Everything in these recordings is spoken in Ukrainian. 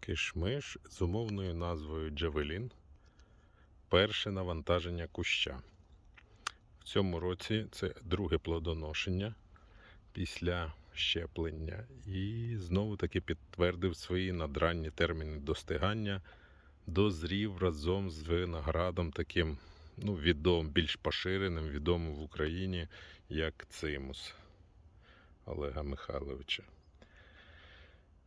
Кишмиш з умовною назвою Джавелін. Перше навантаження куща. В цьому році це друге плодоношення після щеплення. І знову таки підтвердив свої надранні терміни достигання. Дозрів разом з виноградом таким ну, відомим, більш поширеним, відомим в Україні як цимус Олега Михайловича.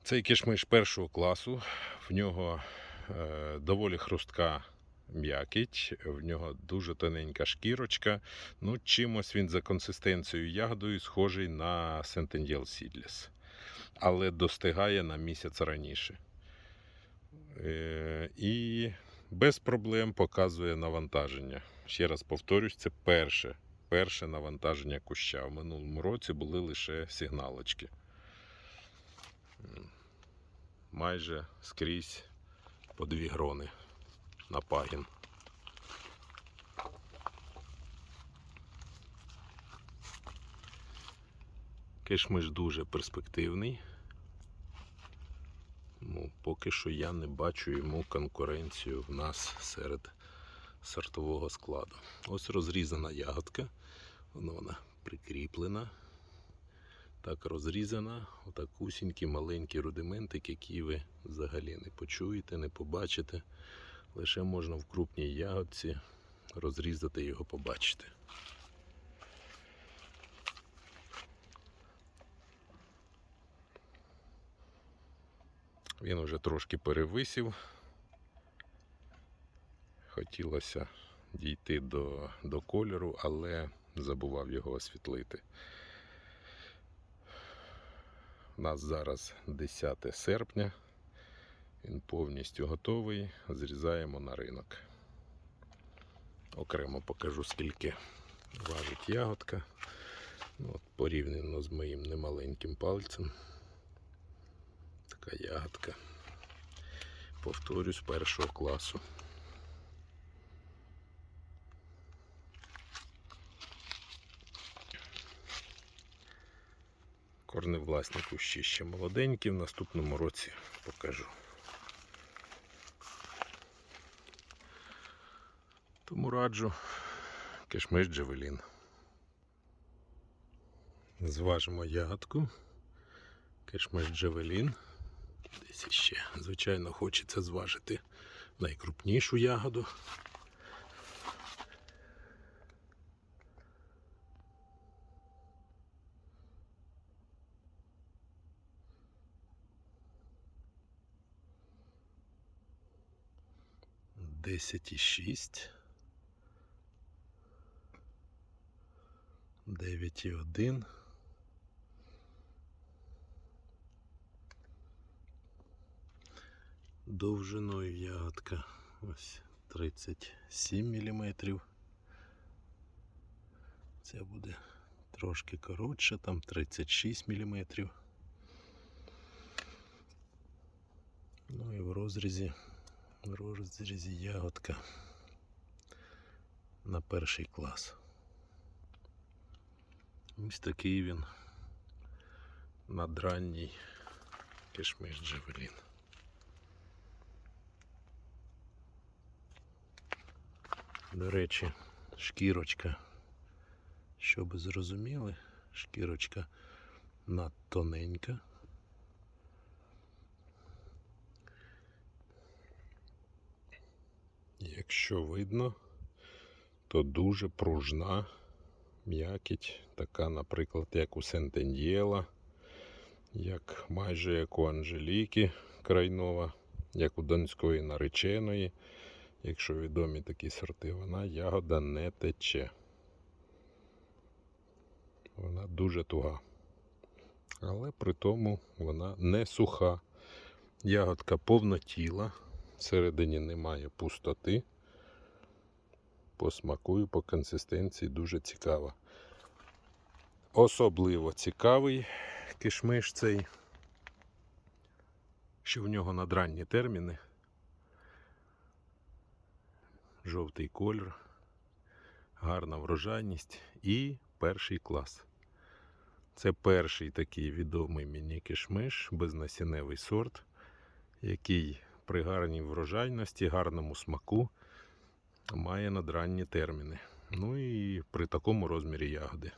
Цей кишмиш першого класу. В нього е, доволі хрустка м'якіть, в нього дуже тоненька шкірочка. Ну, чимось він за консистенцією ягодою схожий на Sentinel Seedless. Але достигає на місяць раніше. Е, і без проблем показує навантаження. Ще раз повторюсь, це перше, перше навантаження куща. В минулому році були лише сигналочки. Майже скрізь по дві грони на пагін. Кишмиш дуже перспективний. Ну, поки що я не бачу йому конкуренцію в нас серед сортового складу. Ось розрізана ягодка, вона, вона прикріплена. Так розрізана, отакусінькі маленькі рудиментик, які ви взагалі не почуєте, не побачите. Лише можна в крупній ягодці розрізати його побачити. Він вже трошки перевисів. Хотілося дійти до, до кольору, але забував його освітлити. У нас зараз 10 серпня. Він повністю готовий. Зрізаємо на ринок. Окремо покажу, скільки важить ягодка. Ну, От порівняно з моїм немаленьким пальцем. Така ягодка. Повторюсь, першого класу. Корневласні кущі ще молоденькі, в наступному році покажу. Тому раджу кишмиш Джавелін. Зважимо ягодку. Кишмиш Джавелін. Десь ще, звичайно, хочеться зважити найкрупнішу ягоду. Десять і шість. Дев'ять і один. Довжиною ягодка ось 37 мм. Це буде трошки коротше, там 36 мм. Ну і в розрізі, розрізі ягодка на перший клас. Ось такий він надранній кишмиш Джавелін. До речі, шкірочка, щоб зрозуміли, шкірочка надтоненька. Якщо видно, то дуже пружна м'якіть, така, наприклад, як у Сентендієла, як майже як у Анжеліки Крайнова, як у Донської нареченої. Якщо відомі такі сорти, вона ягода не тече. Вона дуже туга. Але при тому вона не суха. Ягодка повнотіла, всередині немає пустоти. По смаку і по консистенції дуже цікава. Особливо цікавий кишмиш цей, що в нього надранні терміни. Жовтий колір, гарна врожайність і перший клас. Це перший такий відомий мені кишмиш, безнасінневий сорт, який при гарній врожайності, гарному смаку має надранні терміни. Ну і при такому розмірі ягоди.